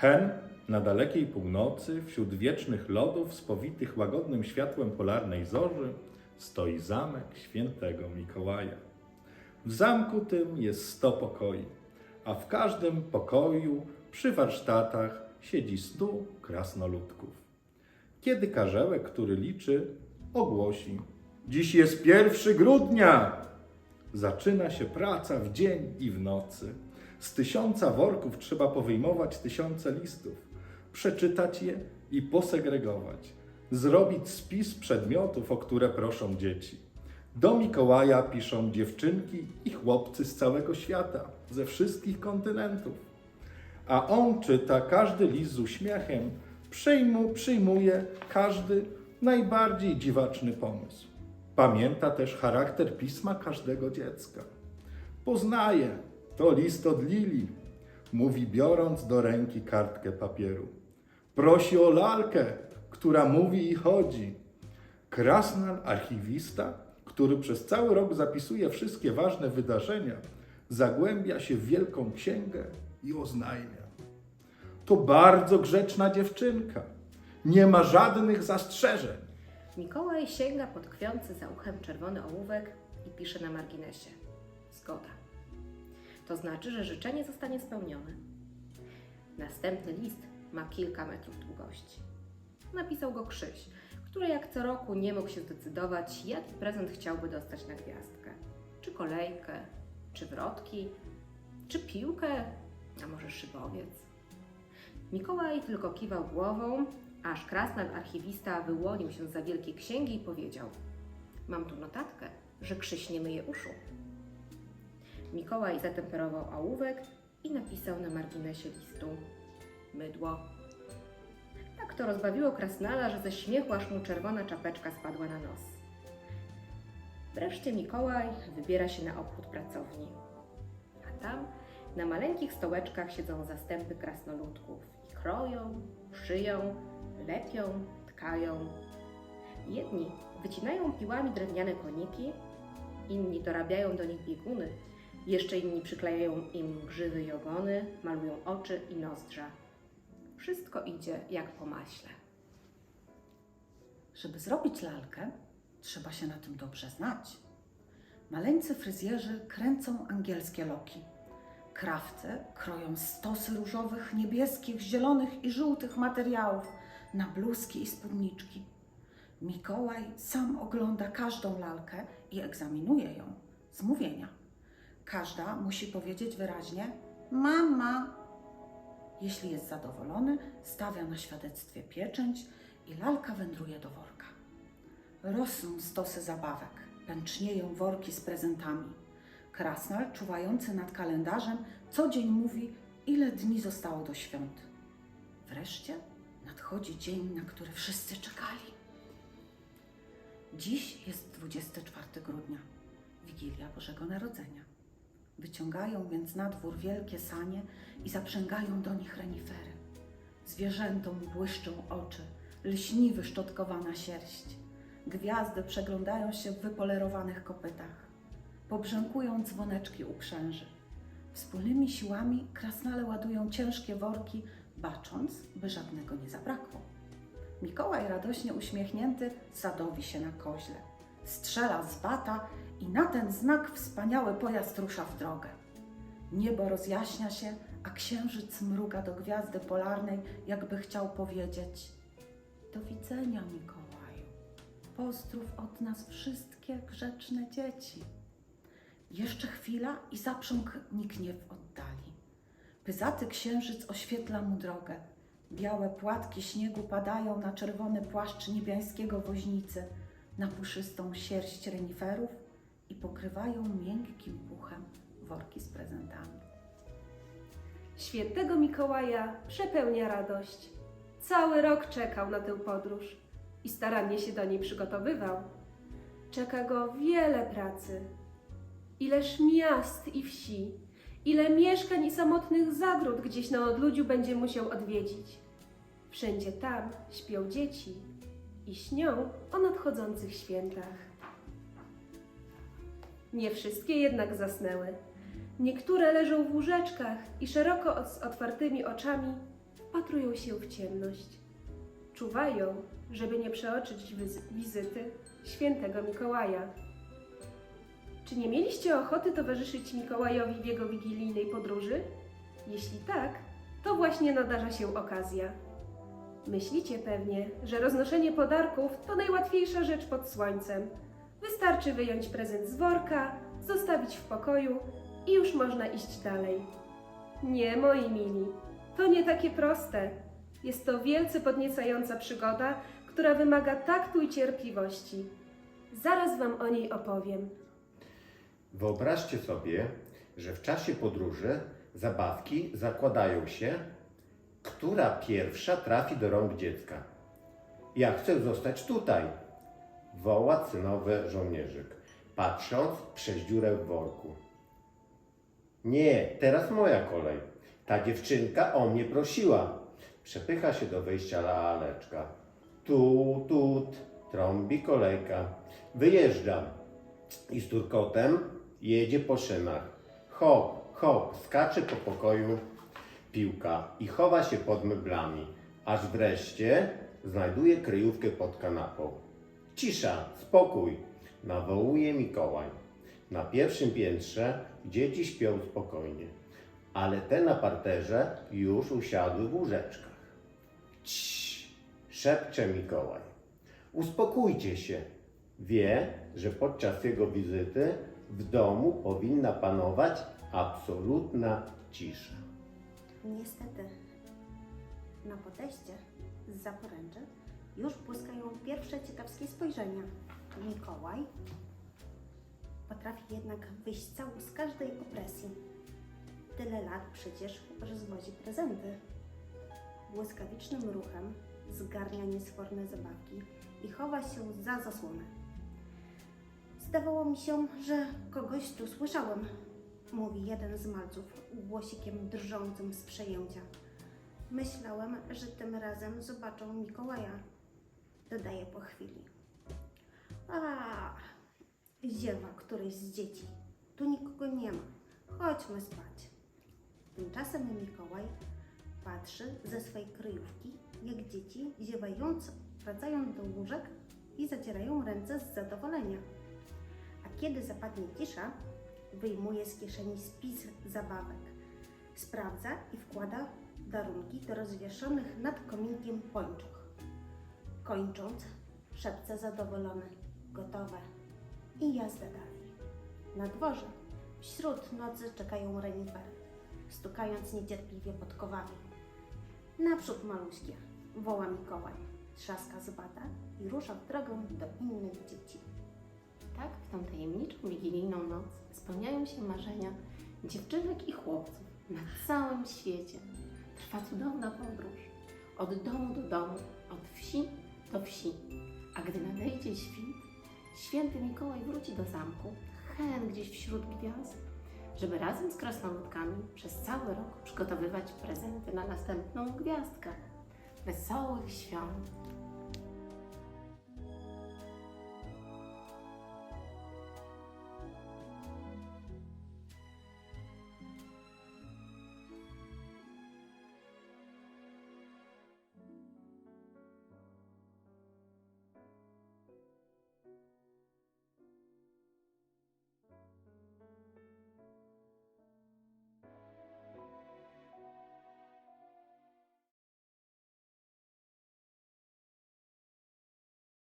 Hen na dalekiej północy, wśród wiecznych lodów spowitych łagodnym światłem polarnej zorzy, stoi zamek świętego Mikołaja. W zamku tym jest sto pokoi, a w każdym pokoju przy warsztatach siedzi stu krasnoludków. Kiedy karzełek, który liczy, ogłosi: Dziś jest pierwszy grudnia! Zaczyna się praca w dzień i w nocy. Z tysiąca worków trzeba powyjmować tysiące listów, przeczytać je i posegregować, zrobić spis przedmiotów, o które proszą dzieci. Do Mikołaja piszą dziewczynki i chłopcy z całego świata, ze wszystkich kontynentów. A on czyta każdy list z uśmiechem, przyjmu, przyjmuje każdy najbardziej dziwaczny pomysł. Pamięta też charakter pisma każdego dziecka. Poznaje, to list od Lili, mówi biorąc do ręki kartkę papieru. Prosi o lalkę, która mówi i chodzi. Krasnal, archiwista, który przez cały rok zapisuje wszystkie ważne wydarzenia, zagłębia się w wielką księgę i oznajmia. To bardzo grzeczna dziewczynka. Nie ma żadnych zastrzeżeń. Mikołaj sięga pod tkwiący za uchem czerwony ołówek i pisze na marginesie. Zgoda. To znaczy, że życzenie zostanie spełnione. Następny list ma kilka metrów długości. Napisał go Krzyś, który jak co roku nie mógł się zdecydować, jaki prezent chciałby dostać na gwiazdkę. Czy kolejkę, czy wrotki, czy piłkę, a może szybowiec. Mikołaj tylko kiwał głową, aż krasnal archiwista wyłonił się za wielkiej księgi i powiedział: Mam tu notatkę, że Krzyś nie myje uszu. Mikołaj zatemperował ołówek i napisał na marginesie listu: Mydło. Tak to rozbawiło krasnala, że ze śmiechu aż mu czerwona czapeczka spadła na nos. Wreszcie Mikołaj wybiera się na obchód pracowni. A tam na maleńkich stołeczkach siedzą zastępy krasnoludków i kroją, szyją, lepią, tkają. Jedni wycinają piłami drewniane koniki, inni dorabiają do nich bieguny, jeszcze inni przyklejają im grzywy i ogony, malują oczy i nozdrza. Wszystko idzie jak po maśle. Żeby zrobić lalkę, trzeba się na tym dobrze znać. Maleńcy fryzjerzy kręcą angielskie loki. Krawcy kroją stosy różowych, niebieskich, zielonych i żółtych materiałów na bluzki i spódniczki. Mikołaj sam ogląda każdą lalkę i egzaminuje ją z mówienia. Każda musi powiedzieć wyraźnie: Mama. Jeśli jest zadowolony, stawia na świadectwie pieczęć i lalka wędruje do worka. Rosną stosy zabawek, pęcznieją worki z prezentami. Krasnal, czuwający nad kalendarzem, co dzień mówi, ile dni zostało do świąt. Wreszcie nadchodzi dzień, na który wszyscy czekali. Dziś jest 24 grudnia, Wigilia Bożego Narodzenia. Wyciągają więc na dwór wielkie sanie i zaprzęgają do nich renifery. Zwierzętom błyszczą oczy, lśni wyszczotkowana sierść. Gwiazdy przeglądają się w wypolerowanych kopytach. Pobrzękują dzwoneczki uprzęży. Wspólnymi siłami krasnale ładują ciężkie worki, bacząc, by żadnego nie zabrakło. Mikołaj radośnie uśmiechnięty zadowi się na koźle. Strzela z bata i na ten znak wspaniały pojazd rusza w drogę. Niebo rozjaśnia się, a księżyc mruga do gwiazdy polarnej, jakby chciał powiedzieć: Do widzenia, Mikołaju. Pozdrów od nas wszystkie grzeczne dzieci. Jeszcze chwila i zaprząg niknie w oddali. Pyzaty księżyc oświetla mu drogę. Białe płatki śniegu padają na czerwony płaszcz niebiańskiego woźnicy, na puszystą sierść reniferów i pokrywają miękkim puchem worki z prezentami. Świętego Mikołaja przepełnia radość. Cały rok czekał na tę podróż i starannie się do niej przygotowywał. Czeka go wiele pracy. Ileż miast i wsi, ile mieszkań i samotnych zagród gdzieś na odludziu będzie musiał odwiedzić. Wszędzie tam śpią dzieci i śnią o nadchodzących świętach. Nie wszystkie jednak zasnęły. Niektóre leżą w łóżeczkach i szeroko z otwartymi oczami wpatrują się w ciemność. Czuwają, żeby nie przeoczyć wiz- wizyty świętego Mikołaja. Czy nie mieliście ochoty towarzyszyć Mikołajowi w jego wigilijnej podróży? Jeśli tak, to właśnie nadarza się okazja. Myślicie pewnie, że roznoszenie podarków to najłatwiejsza rzecz pod słońcem. Wystarczy wyjąć prezent z worka, zostawić w pokoju i już można iść dalej. Nie, moi mili, to nie takie proste. Jest to wielce podniecająca przygoda, która wymaga taktu i cierpliwości. Zaraz Wam o niej opowiem. Wyobraźcie sobie, że w czasie podróży zabawki zakładają się, która pierwsza trafi do rąk dziecka. Ja chcę zostać tutaj, woła synowy żołnierzyk, patrząc przez dziurę w worku. Nie, teraz moja kolej. Ta dziewczynka o mnie prosiła. Przepycha się do wejścia laleczka. Tu, tut, trąbi kolejka. Wyjeżdżam i z turkotem jedzie po szynach. Hop, hop, skacze po pokoju piłka i chowa się pod meblami, aż wreszcie znajduje kryjówkę pod kanapą. Cisza, spokój, nawołuje Mikołaj. Na pierwszym piętrze dzieci śpią spokojnie, ale te na parterze już usiadły w łóżeczkach. Cii, szepcze Mikołaj. Uspokójcie się. Wie, że podczas jego wizyty w domu powinna panować absolutna cisza. Niestety, na podejście z poręczy już błyskają pierwsze ciekawskie spojrzenia. Mikołaj potrafi jednak wyjść cały z każdej opresji. Tyle lat przecież rozwozi prezenty. Błyskawicznym ruchem zgarnia niesforne zabawki i chowa się za zasłonę. Zdawało mi się, że kogoś tu słyszałem, mówi jeden z malców głosikiem drżącym z przejęcia. Myślałem, że tym razem zobaczą Mikołaja, dodaje po chwili. A, ziewa któryś z dzieci. Tu nikogo nie ma. Chodźmy spać. Tymczasem Mikołaj patrzy ze swej kryjówki, jak dzieci ziewając wracają do łóżek i zacierają ręce z zadowolenia. A kiedy zapadnie cisza, wyjmuje z kieszeni spis zabawek. Sprawdza i wkłada darunki do rozwieszonych nad kominkiem pończoch. Kończąc, szepce zadowolony. Gotowe. I jazda dalej. Na dworze wśród nocy czekają renifery, stukając niecierpliwie podkowami. Naprzód maluśkie, woła Mikołaj, trzaska z i rusza w drogę do innych dzieci. Tak w tą tajemniczą wigilijną noc spełniają się marzenia dziewczynek i chłopców na całym świecie. Trwa cudowna podróż od domu do domu, od wsi do wsi. A gdy nadejdzie świt, święty Mikołaj wróci do zamku, hen gdzieś wśród gwiazd, żeby razem z krasnoludkami przez cały rok przygotowywać prezenty na następną gwiazdkę. Wesołych świąt!